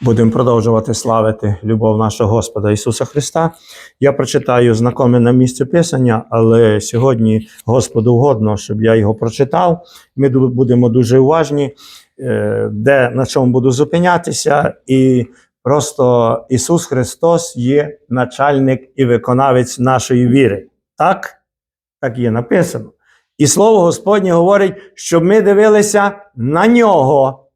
Будемо продовжувати славити любов нашого Господа Ісуса Христа. Я прочитаю знакоме на місце Писання, але сьогодні Господу угодно, щоб я його прочитав. Ми будемо дуже уважні, е, де на чому буду зупинятися. І просто Ісус Христос є начальник і виконавець нашої віри. Так? Так є написано. І слово Господнє говорить, щоб ми дивилися на нього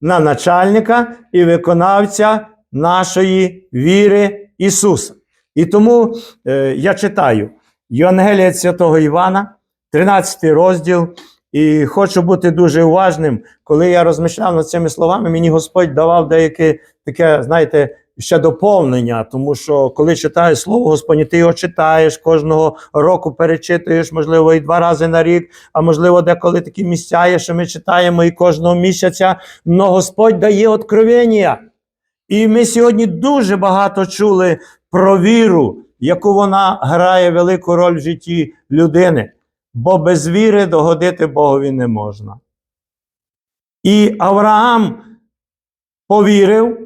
на начальника і виконавця нашої віри Ісуса. І тому е, я читаю Євангелія Святого Івана, 13 розділ, і хочу бути дуже уважним. Коли я розмишляв над цими словами, мені Господь давав деяке таке, знаєте, ще доповнення, тому що коли читаєш слово Господнє, ти його читаєш кожного року, перечитуєш, можливо, і два рази на рік, а можливо, деколи такі місця є, що ми читаємо і кожного місяця. Но Господь дає откровення. І ми сьогодні дуже багато чули про віру, яку вона грає велику роль в житті людини. Бо без віри догодити Богові не можна. І Авраам повірив,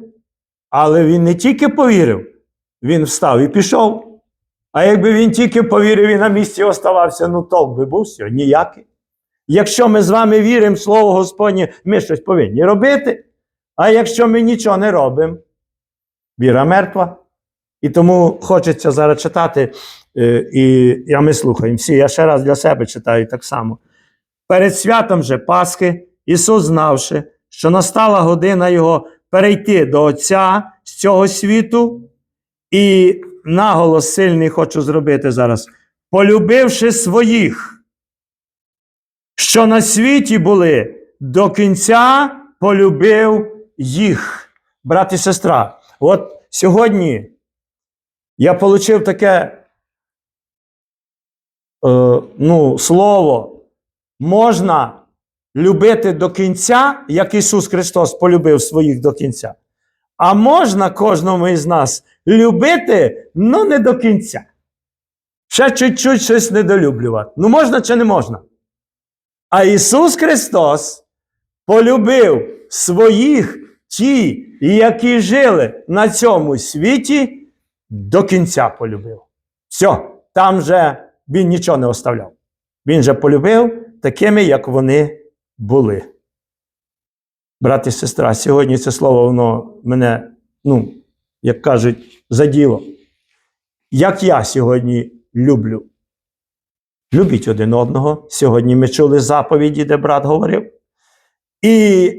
але він не тільки повірив, він встав і пішов. А якби він тільки повірив і на місці оставався, ну толк би був все, ніякий. Якщо ми з вами віримо в Слово Господнє, ми щось повинні робити. А якщо ми нічого не робимо, віра мертва. І тому хочеться зараз читати, е, і, а ми слухаємо всі. Я ще раз для себе читаю так само. Перед святом же Пасхи Ісус, знавши, що настала година Його перейти до Отця з цього світу, і наголос сильний хочу зробити зараз, полюбивши своїх, що на світі були, до кінця полюбив їх. Брат і сестра, от сьогодні я отримав таке е, ну, слово. Можна любити до кінця, як Ісус Христос полюбив своїх до кінця. А можна кожному із нас любити, ну не до кінця. Ще чуть-чуть щось недолюблювати. Ну можна чи не можна? А Ісус Христос полюбив своїх ті, які жили на цьому світі, до кінця полюбив. Все, там же він нічого не оставляв. Він же полюбив такими, як вони були. Брат і сестра, сьогодні це слово воно мене, ну, як кажуть, заділо. Як я сьогодні люблю. Любіть один одного. Сьогодні ми чули заповіді, де брат говорив. І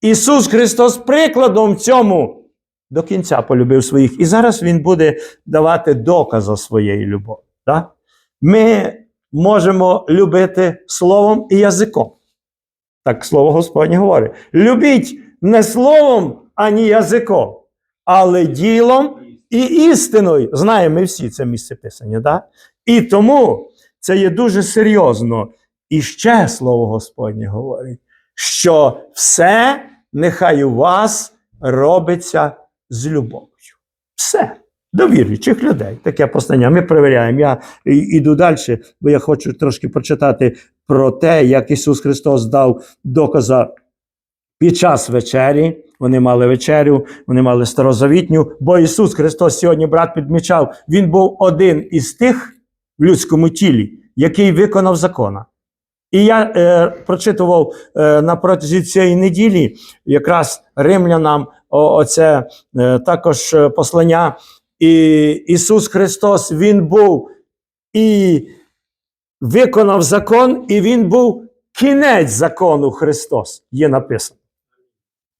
Ісус Христос прикладом цьому до кінця полюбив своїх. І зараз Він буде давати докази своєї любові. Да? Ми можемо любити словом і язиком. Так слово Господнє говорить. Любіть не словом, ані язиком, але ділом і істиною. Знаємо ми всі це місце писання. Да? І тому це є дуже серйозно. І ще слово Господнє говорить, що все нехай у вас робиться з любов'ю. Все. До віруючих людей. Таке послання. Ми перевіряємо. Я іду далі, бо я хочу трошки прочитати про те, як Ісус Христос дав доказа під час вечері. Вони мали вечерю, вони мали старозавітню, бо Ісус Христос сьогодні брат підмічав, Він був один із тих в людському тілі, який виконав закона. І я е, прочитував е, на протязі цієї неділі якраз римлянам о, оце е, також е, послання. І Ісус Христос Він був і виконав закон, і Він був кінець закону Христос, є написано.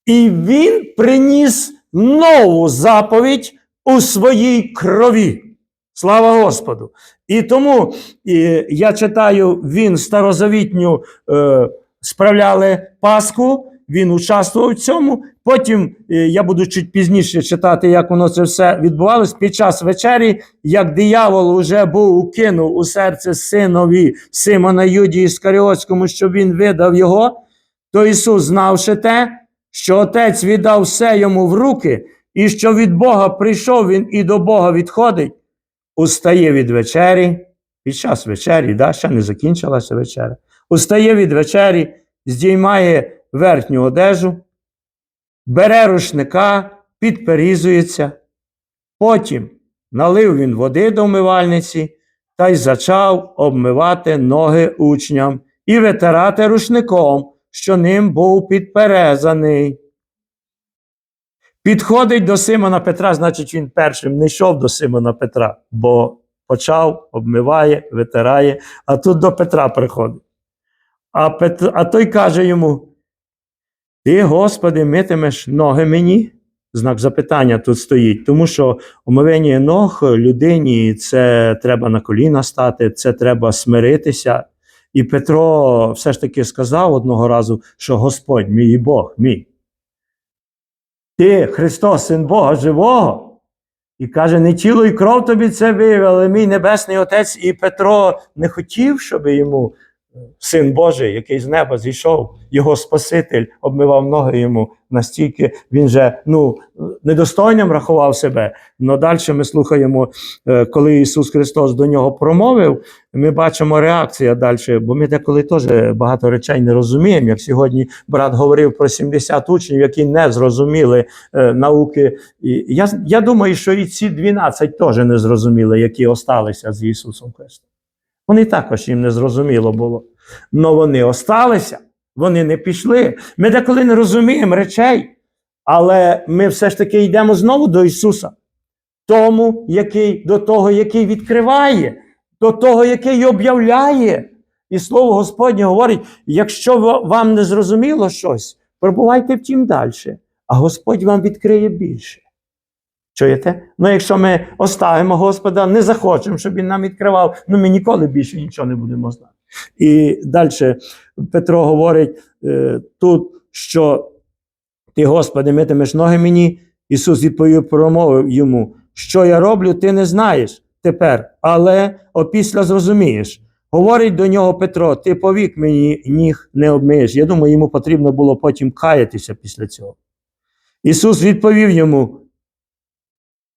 І Він приніс нову заповідь у своїй крові. Слава Господу! І тому і, я читаю, він старозавітню е, справляли Пасху, він участвував в цьому. Потім е, я буду чуть пізніше читати, як воно це все відбувалось. Під час вечері, як диявол уже був укинув у серце синові Симона Юдії Іскаріотському, щоб він видав його, то Ісус, знавши те, що Отець віддав все йому в руки, і що від Бога прийшов він і до Бога відходить, устає від вечері, під час вечері, да, ще не закінчилася вечеря, устає від вечері, здіймає верхню одежу, бере рушника, підперізується. Потім налив він води до вмивальниці та й зачав обмивати ноги учням і витирати рушником, що ним був підперезаний. Підходить до Симона Петра, значить, він першим не йшов до Симона Петра, бо почав, обмиває, витирає, а тут до Петра приходить. А, Пет... а той каже йому: Ти, Господи, митимеш ноги мені? Знак запитання тут стоїть, тому що омивання ног людині це треба на коліна стати, це треба смиритися. І Петро все ж таки сказав одного разу, що Господь мій Бог мій. Ти, Христос, син Бога живого. І каже, не тіло і кров тобі це виявив, але мій небесний отець і Петро не хотів, щоб йому син Божий, який з неба зійшов, його Спаситель, обмивав ноги йому настільки він же ну, недостойним рахував себе. Но далі ми слухаємо, е, коли Ісус Христос до нього промовив, ми бачимо реакцію далі, бо ми деколи теж багато речей не розуміємо. Як сьогодні брат говорив про 70 учнів, які не зрозуміли е, науки. І я, я думаю, що і ці 12 теж не зрозуміли, які осталися з Ісусом Христом. Вони також їм не зрозуміло було. Но вони осталися, вони не пішли. Ми деколи не розуміємо речей, але ми все ж таки йдемо знову до Ісуса, тому, який, до того, який відкриває, до того, який об'являє. І слово Господнє говорить: якщо вам не зрозуміло щось, пробувайте втім далі, а Господь вам відкриє більше. Чуєте? Ну, якщо ми оставимо Господа, не захочемо, щоб Він нам відкривав, ну ми ніколи більше нічого не будемо знати. І далі Петро говорить е, тут, що ти, Господи, митимеш ноги мені. Ісус відповів, промовив йому, що я роблю, ти не знаєш тепер, але опісля зрозумієш. Говорить до нього Петро, ти повік мені ніг не обмиєш. Я думаю, йому потрібно було потім каятися після цього. Ісус відповів йому: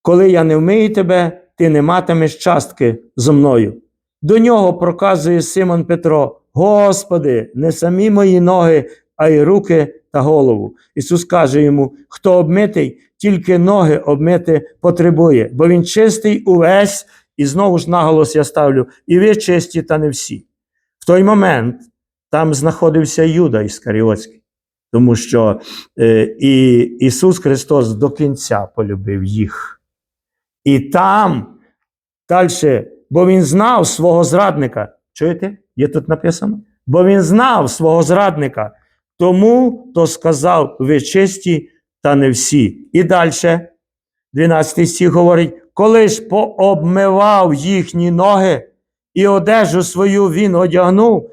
коли я не вмию тебе, ти не матимеш частки зо мною. До нього проказує Симон Петро: Господи, не самі мої ноги, а й руки та голову. Ісус каже йому: хто обмитий, тільки ноги обмити потребує, бо він чистий увесь, і знову ж наголос я ставлю, і ви чисті, та не всі. В той момент там знаходився Юда Іскаріотський, тому що е, і Ісус Христос до кінця полюбив їх. І там далі, бо він знав свого зрадника. Чуєте? Є тут написано? Бо він знав свого зрадника. Тому то сказав, ви чисті, та не всі. І далі, 12 стих говорить: коли ж пообмивав їхні ноги і одежу свою він одягнув,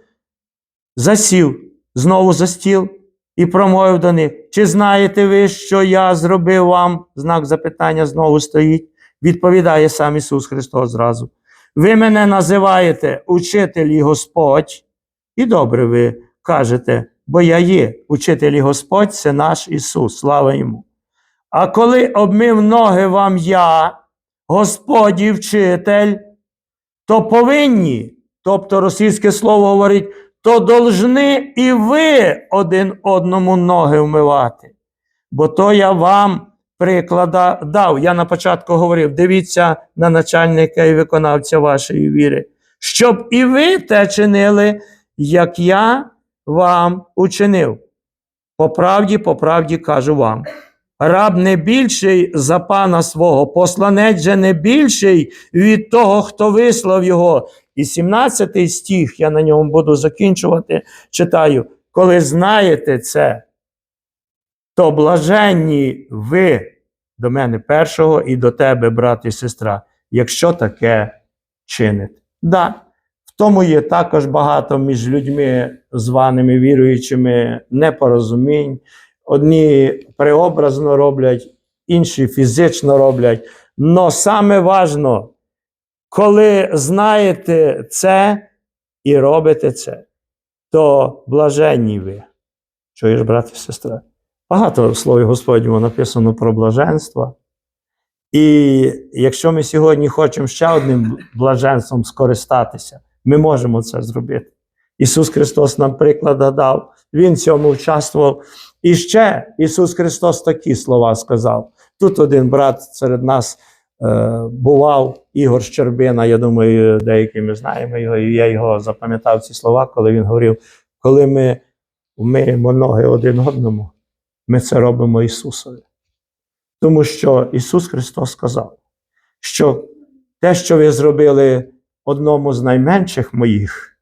засів знову за стіл і промовив до них: Чи знаєте ви, що я зробив вам? Знак запитання знову стоїть. Відповідає сам Ісус Христос зразу. Ви мене називаєте учитель і Господь, і добре ви кажете, бо я є учитель і Господь, це наш Ісус, слава йому. А коли обмив ноги вам я, Господь і вчитель, то повинні, тобто російське слово говорить, то должны і ви один одному ноги вмивати. Бо то я вам приклада дав. Я на початку говорив: дивіться на начальника і виконавця вашої віри, щоб і ви те чинили, як я вам учинив. По правді, по правді кажу вам. Раб не більший за пана свого, посланець же не більший від того, хто вислав його. І 17 стих, я на ньому буду закінчувати, читаю. Коли знаєте це, то блаженні ви до мене першого і до тебе, брат і сестра, якщо таке чините. Да, в тому є також багато між людьми, званими віруючими, непорозумінь. Одні преобразно роблять, інші фізично роблять. Но саме важно, коли знаєте це і робите це, то блаженні ви. Чуєш, брат і сестра? Багато в Слові Господньому написано про блаженство. І якщо ми сьогодні хочемо ще одним блаженством скористатися, ми можемо це зробити. Ісус Христос нам приклад дав, Він цьому участвував. І ще Ісус Христос такі слова сказав. Тут один брат серед нас е, бував, Ігор Щербина, я думаю, деякі ми знаємо його, і я його запам'ятав ці слова, коли він говорив, коли ми вмиємо ноги один одному, ми це робимо Ісусові. Тому що Ісус Христос сказав, що те, що ви зробили одному з найменших моїх,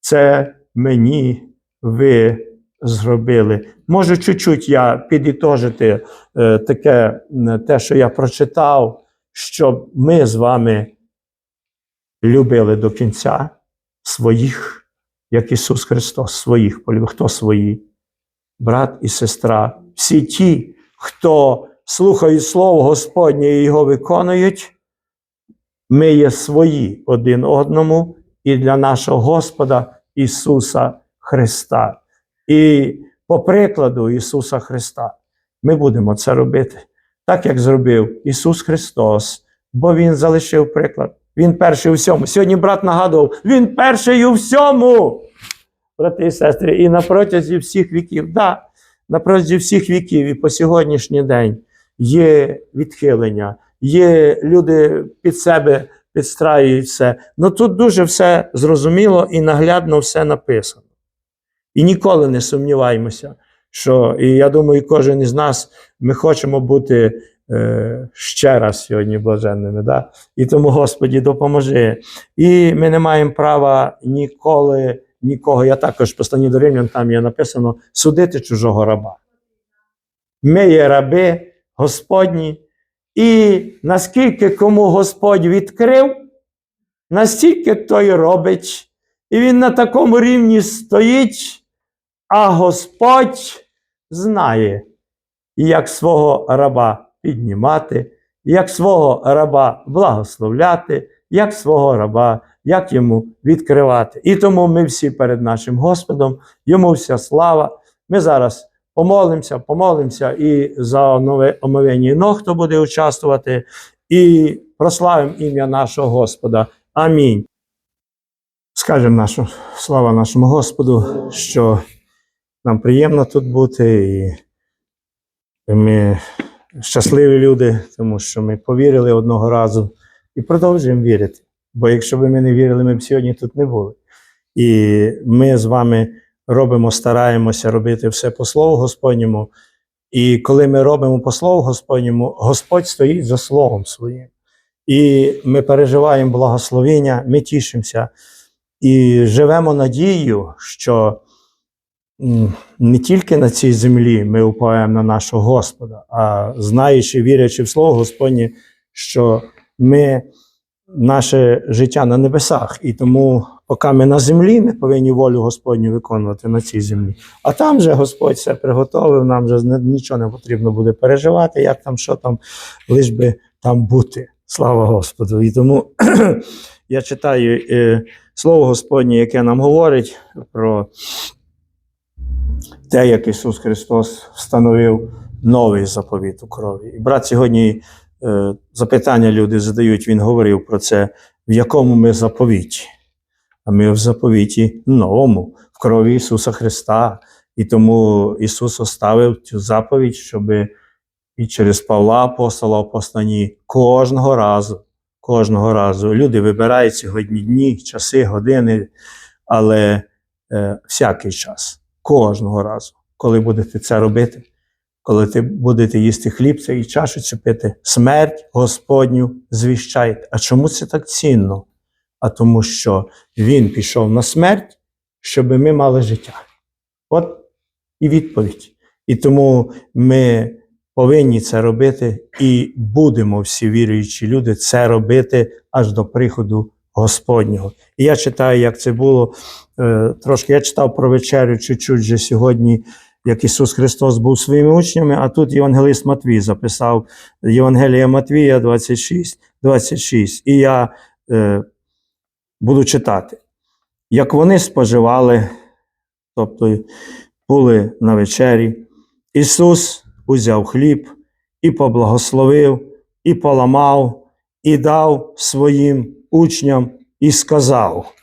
це мені ви зробили. Можу чуть-чуть я підітожити е, таке, те, що я прочитав, щоб ми з вами любили до кінця своїх, як Ісус Христос, своїх полюбив. Хто свої? Брат і сестра. Всі ті, хто слухають Слово Господнє і його виконують, ми є свої один одному і для нашого Господа Ісуса Христа. І по прикладу Ісуса Христа ми будемо це робити, так як зробив Ісус Христос, бо Він залишив приклад. Він перший у всьому. Сьогодні брат нагадував, Він перший у всьому. Брати і сестри, і на протязі всіх віків, да, на протязі всіх віків і по сьогоднішній день є відхилення, є люди під себе підстраюють все. Ну тут дуже все зрозуміло і наглядно все написано. І ніколи не сумніваємося, що, і я думаю, кожен із нас ми хочемо бути е, ще раз сьогодні блаженними. Да? І тому, Господі, допоможи. І ми не маємо права ніколи, нікого. Я також послані до Римлян, там є написано судити чужого раба. Ми є раби Господні, і наскільки кому Господь відкрив, настільки той робить. І він на такому рівні стоїть, а Господь знає, як свого раба піднімати, як свого раба благословляти, як свого раба, як йому відкривати. І тому ми всі перед нашим Господом, йому вся слава. Ми зараз помолимося, помолимося і за омове- омовення ног, хто буде участвувати, і прославимо ім'я нашого Господа. Амінь. Скажемо нашу слава нашому Господу, що нам приємно тут бути, і ми щасливі люди, тому що ми повірили одного разу і продовжуємо вірити. Бо якщо б ми не вірили, ми б сьогодні тут не були. І ми з вами робимо, стараємося робити все по Слову Господньому. І коли ми робимо по Слову Господньому, Господь стоїть за Словом Своїм. І ми переживаємо благословення, ми тішимося і живемо надією, що не тільки на цій землі ми уповаємо на нашого Господа, а знаючи, вірячи в Слово Господнє, що ми наше життя на небесах. І тому, поки ми на землі, ми повинні волю Господню виконувати на цій землі. А там же Господь все приготовив, нам вже нічого не потрібно буде переживати, як там, що там, лиш би там бути. Слава Господу. І тому я читаю е, Слово Господнє, яке нам говорить про те, як Ісус Христос встановив новий заповіт у крові. І брат сьогодні запитання люди задають, він говорив про це, в якому ми заповіті. А ми в заповіті новому, в крові Ісуса Христа. І тому Ісус оставив цю заповідь, щоб і через Павла апостола в посланні кожного разу, кожного разу люди вибирають сьогодні дні, часи, години, але е, всякий час, кожного разу, коли будете це робити, коли ти будете їсти хліб і чашу цю пити, смерть Господню звіщайте. А чому це так цінно? А тому, що Він пішов на смерть, щоб ми мали життя. От і відповідь. І тому ми повинні це робити, і будемо всі віруючі люди це робити аж до приходу Господнього. І я читаю, як це було е, трошки. Я читав про вечерю чуть-чуть вже сьогодні, як Ісус Христос був своїми учнями, а тут Євангелист Матвій записав Євангелія Матвія 26, 26. І я е, буду читати. Як вони споживали, тобто були на вечері, Ісус узяв хліб і поблагословив, і поламав, і дав своїм учням, і сказав: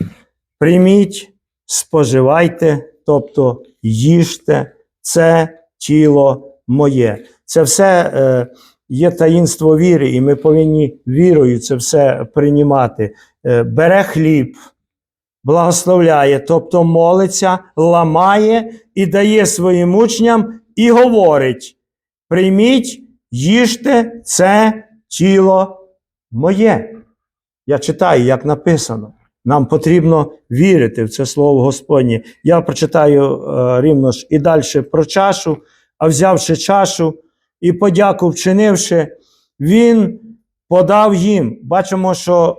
Прийміть, споживайте, тобто їжте, це тіло моє. Це все е, є таїнство віри, і ми повинні вірою це все приймати. Е, бере хліб, благословляє, тобто молиться, ламає і дає своїм учням і говорить: прийміть, їжте це тіло моє. Я читаю, як написано. Нам потрібно вірити в це слово Господнє. Я прочитаю е, рівно ж і далі про чашу, а взявши чашу і подяку вчинивши, Він подав їм. Бачимо, що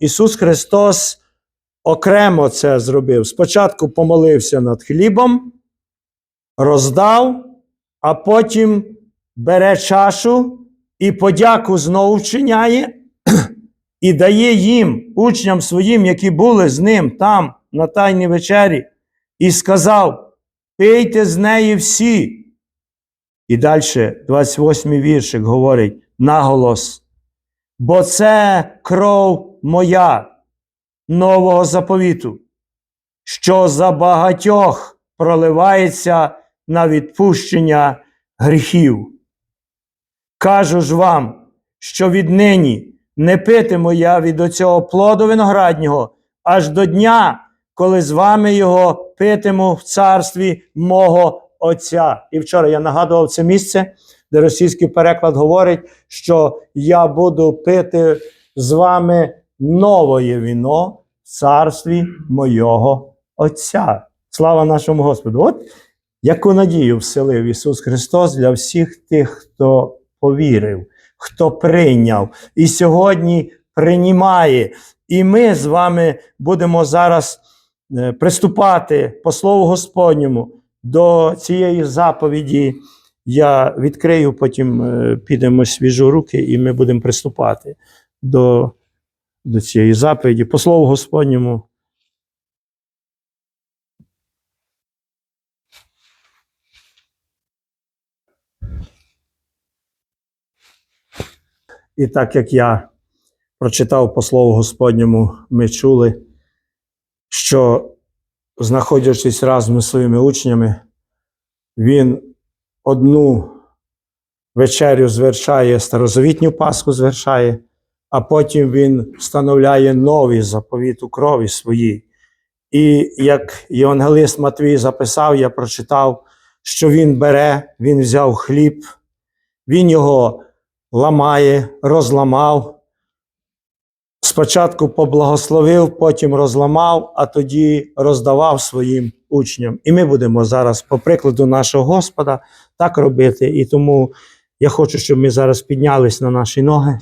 е, Ісус Христос окремо це зробив. Спочатку помолився над хлібом, роздав, а потім бере чашу і подяку знову вчиняє і дає їм, учням своїм, які були з ним там, на Тайній вечері, і сказав: пийте з неї всі. І далі, 28-й віршик говорить наголос. Бо це кров моя нового заповіту, що за багатьох проливається на відпущення гріхів. Кажу ж вам, що віднині не питиму я від оцього плоду винограднього аж до дня, коли з вами його питиму в царстві мого Отця. І вчора я нагадував це місце, де російський переклад говорить, що я буду пити з вами новоє віно в царстві мого Отця. Слава нашому Господу! От яку надію вселив Ісус Христос для всіх тих, хто повірив, хто прийняв і сьогодні приймає. І ми з вами будемо зараз е, приступати по Слову Господньому до цієї заповіді. Я відкрию, потім е, підемо свіжу руки, і ми будемо приступати до, до цієї заповіді. По Слову Господньому. І так як я прочитав по Слову Господньому, ми чули, що, знаходячись разом з своїми учнями, він одну вечерю звершає, старозавітню Пасху звершає, а потім він встановляє новий заповіт у крові своїй. І як Євангелист Матвій записав, я прочитав, що він бере, він взяв хліб, він його ламає, розламав. Спочатку поблагословив, потім розламав, а тоді роздавав своїм учням. І ми будемо зараз, по прикладу нашого Господа, так робити. І тому я хочу, щоб ми зараз піднялись на наші ноги,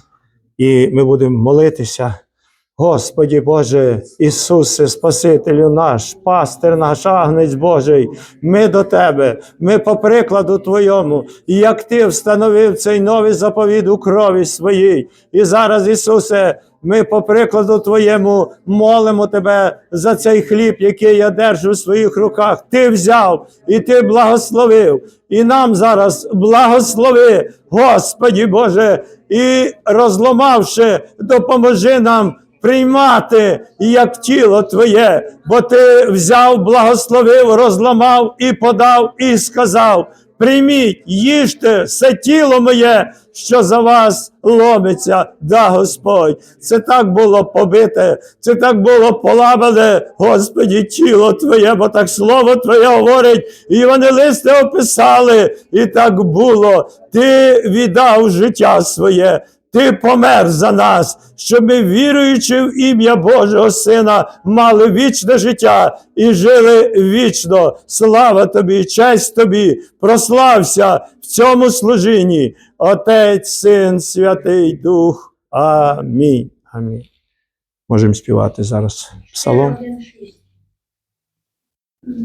і ми будемо молитися. Господі Боже, Ісусе, Спасителю наш, пастир наш, агнець Божий, ми до Тебе, ми по прикладу Твоєму, як Ти встановив цей новий заповіт у крові своїй. І зараз, Ісусе, ми по прикладу Твоєму молимо Тебе за цей хліб, який я держу в своїх руках. Ти взяв і Ти благословив. І нам зараз благослови, Господі Боже, і розломавши, допоможи нам приймати як тіло Твоє, бо Ти взяв, благословив, розламав і подав, і сказав: прийміть, їжте все тіло моє, що за вас ломиться, да Господь. Це так було побите, це так було поламане, Господі, тіло Твоє, бо так слово Твоє говорить, і вони листи описали, і так було. Ти віддав життя своє. Ти помер за нас, щоб ми, віруючи в ім'я Божого Сина, мали вічне життя і жили вічно. Слава тобі, честь тобі, прослався в цьому служінні. Отець, Син, Святий Дух. Амінь. Амінь. Можемо співати зараз псалом.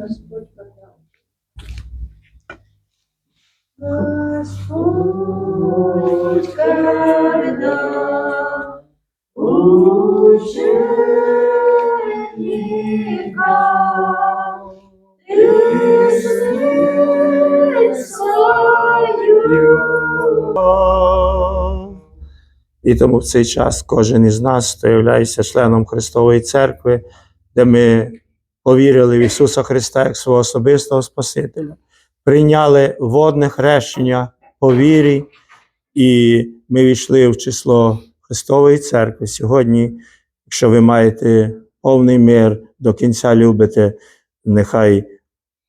Господь подав. Господь. І тому в цей час кожен із нас, є членом Христової церкви, де ми повірили в Ісуса Христа як свого особистого Спасителя, прийняли водне хрещення по вірі, і ми війшли в число Христової церкви. Сьогодні, якщо ви маєте повний мир, до кінця любите, нехай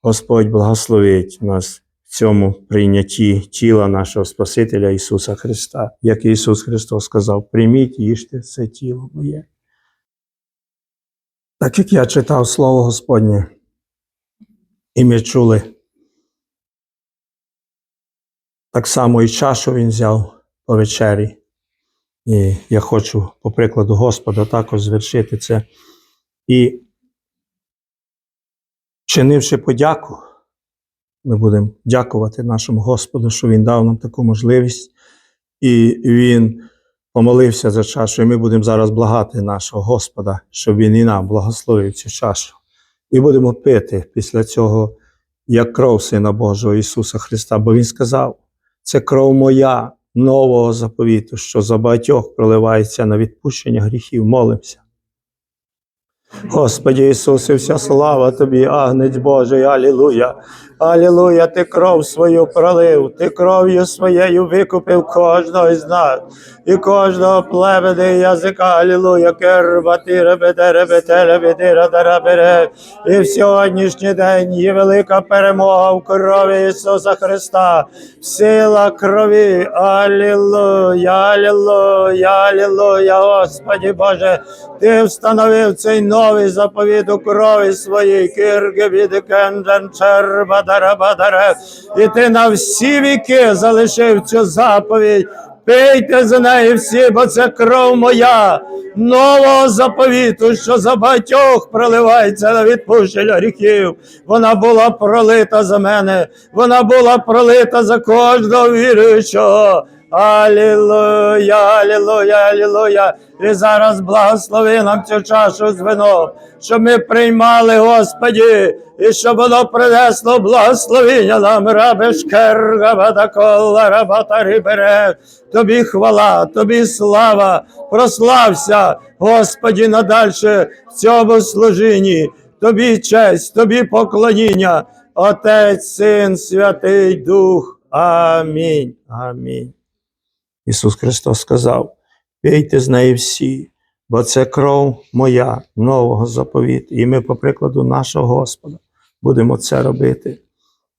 Господь благословить нас в цьому прийнятті тіла нашого Спасителя Ісуса Христа. Як Ісус Христос сказав, прийміть, їжте це тіло моє. Так як я читав Слово Господнє, і ми чули, так само і чашу він взяв по вечері. І я хочу, по прикладу Господа, також звершити це. І чинивши подяку, ми будемо дякувати нашому Господу, що Він дав нам таку можливість, і Він помолився за чашу. І ми будемо зараз благати нашого Господа, щоб Він і нам благословив цю чашу. І будемо пити після цього, як кров Сина Божого Ісуса Христа, бо Він сказав: це кров моя нового заповіту, що за багатьох проливається на відпущення гріхів. Молимося. Господи Ісусе, вся слава Тобі, Агнець Божий, Алілуя. Алілуя, Ти кров свою пролив, Ти кров'ю своєю викупив кожного з нас і кожного племени язика. Алілуя, кербати, ребете, ребете, ребете, радарабере. І в сьогоднішній день є велика перемога в крові Ісуса Христа, сила крові. Алілуя, алілуя, алілуя, Господи Боже, Ти встановив цей новий заповіт у крові своїй, кирги від чербадарабадаре. І ти на всі віки залишив цю заповідь. Пийте за неї всі, бо це кров моя, нового заповіту, що за багатьох проливається на відпущення гріхів. Вона була пролита за мене, вона була пролита за кожного віруючого. Алілуя, алілуя, алілуя. І зараз благослови нам цю чашу з вином, щоб ми приймали, Господі, і щоб воно принесло благословення нам, рабешкер, рабатакола, рабатарибере. Тобі хвала, тобі слава, прослався, Господі, надальше в цьому служінні. Тобі честь, тобі поклоніння, Отець, Син, Святий Дух. Амінь. Амінь. Ісус Христос сказав: пійте з неї всі, бо це кров моя нового заповіту. І ми, по прикладу нашого Господа, будемо це робити.